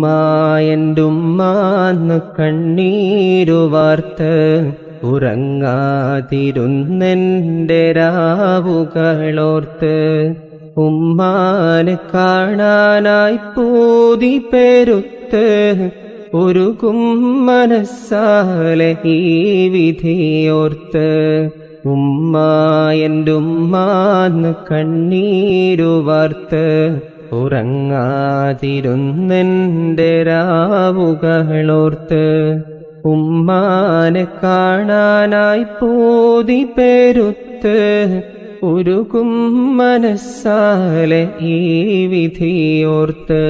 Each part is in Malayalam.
ഉമ്മായന്റുമ്മാന്ന് കണ്ണീരു വാർത്ത് ഉറങ്ങാതിരുന്നെന്റെ രാവുകളോർത്ത് ഉമ്മാനെ കാണാനായി പൂതി പെരുത്ത് ഒരുകും മനസ്സാലെ ഈ വിധിയോർത്ത് ഉമ്മായന്റുമ്മാന്ന് കണ്ണീരു വാർത്ത് ഉറങ്ങാതിരുന്നെന്റെ രാവുകളോർത്ത് ഉമ്മാനെ കാണാനായി പൂതി പെരുത്ത് ഉരുകും മനസ്സാലെ ഈ വിധിയോർത്ത്.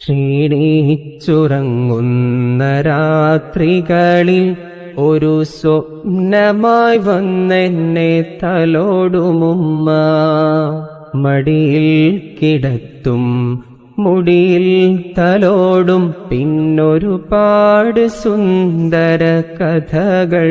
ക്ഷീണിച്ചുറങ്ങുന്ന രാത്രികളിൽ ഒരു സ്വപ്നമായി വന്നെന്നെ തലോടുമുമ്മ. മടിയിൽ കിടത്തും മുടിയിൽ തലോടും പിന്നൊരു പാട് സുന്ദര കഥകൾ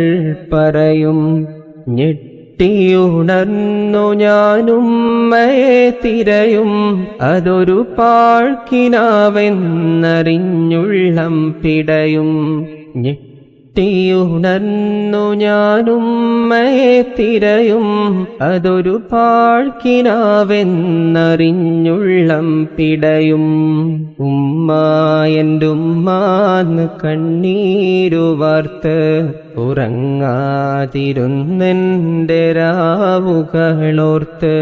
പറയും. ഞെട്ടിയുണർന്നു ഞാനുമ്മയെ തിരയും അതൊരു പാഴ്ക്കിനാവെന്നറിഞ്ഞുള്ളം പിടയും. ഞെട്ടിയുണർന്നു ഞാനുമ്മയെ തിരയും. അതൊരു പാഴ്ക്കിനാവെന്നറിഞ്ഞുള്ളം പിടയും. ഉമ്മ ഉമ്മായന്റുമ്മാന്ന് കണ്ണീരു വാർത്ത് ഉറങ്ങാതിരുന്നെന്റെ രാവുകളോർത്ത്.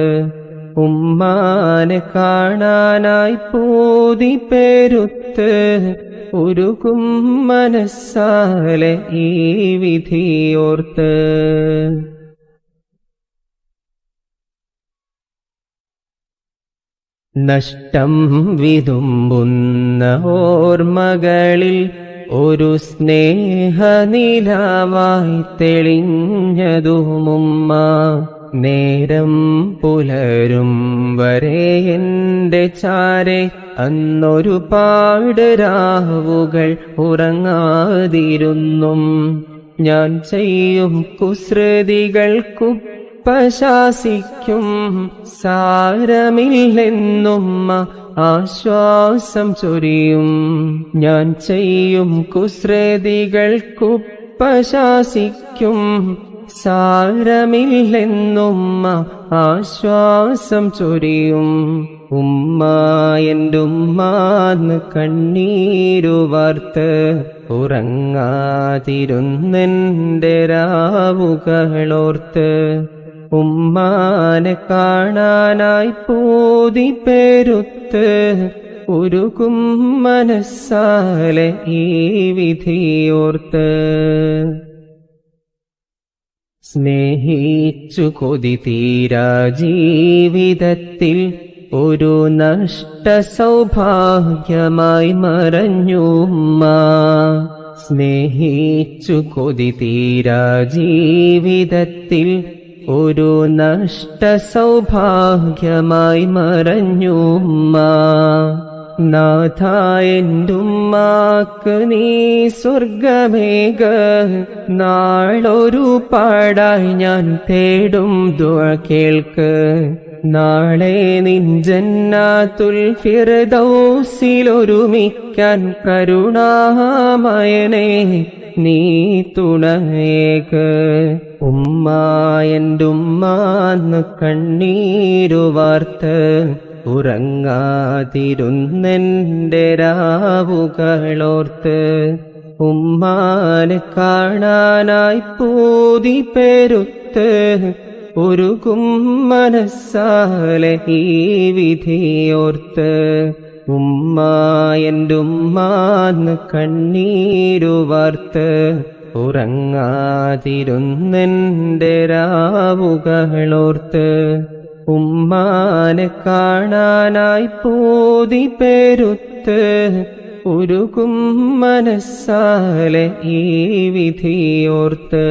ഉമ്മാനെ കാണാനായി പൂതി പെരുത്ത് ഉരുകും മനസ്സാലെ ഈ വിധിയോർത്ത് നഷ്ടം വിതുമ്പുന്ന ഓർമ്മകളിൽ ഒരു സ്നേഹനിലാവായി തെളിഞ്ഞതുമുമ്മ നേരം പുലരും വരെ എന്റെ ചാരെ അന്നൊരു പാട് രാവുകൾ ഉറങ്ങാതിരുന്നും. ഞാൻ ചെയ്യും കുസൃതികൾക്കു പശാസിക്കും സാരമില്ലെന്നുമ്മ ആശ്വാസം ചൊരിയും. ഞാൻ ചെയ്യും കുസൃതികൾക്കു പശാസിക്കും സാരമില്ലെന്നുമ്മ ആശ്വാസം ചൊരിയും. ഉമ്മ എന്റെ ഉമ്മാന്ന് കണ്ണീരു വാർത്ത് ഉറങ്ങാതിരുന്നെന്റെ രാവുകളോർത്ത്. ഉമ്മാനെ കാണാനായി പൂതി പെരുത്ത് ഉരുകും മനസ്സാലെ ഈ വിധിയോർത്ത്. സ്നേഹിച്ചു കൊതി തീരാ ജീവിതത്തിൽ. ഒരു നഷ്ട സൗഭാഗ്യമായി മറഞ്ഞുമ്മ സ്നേഹിച്ചു കൊതി തീരാ ജീവിതത്തിൽ. ഒരു നഷ്ട സൗഭാഗ്യമായി മറഞ്ഞുമ്മ നാഥായെന്റുമ്മാക്ക് നീ സ്വർഗമേക. നാളൊരു പാടായി ഞാൻ തേടും കേൾക്ക്. നാളെ നിൻ ജന്നാത്തുൽ ഫിർദൗസിലൊരുമിക്കാൻ കരുണാമയനെ നീ തുണയേക്ക് ഉമ്മായന്റുമ്മാന്ന് കണ്ണീരു വാർത്ത്. ഉറങ്ങാതിരുന്നെന്റെ രാവുകളോർത്ത് ഉമ്മാനെ കാണാനായി പൂതി പെരുത്ത് ഉരുകും മനസ്സാലെ ഈ വിധിയോർത്ത് ഉമ്മ എന്റെ കണ്ണീരു വാർത്ത് ഉറങ്ങാതിരുന്നെന്റെ രാവുകളോർത്ത് ഉമ്മാനെ കാണാനായി പൂതി പെരുത്ത് ഉരുകും മനസ്സാലെ ഈ വിധിയോർത്ത്.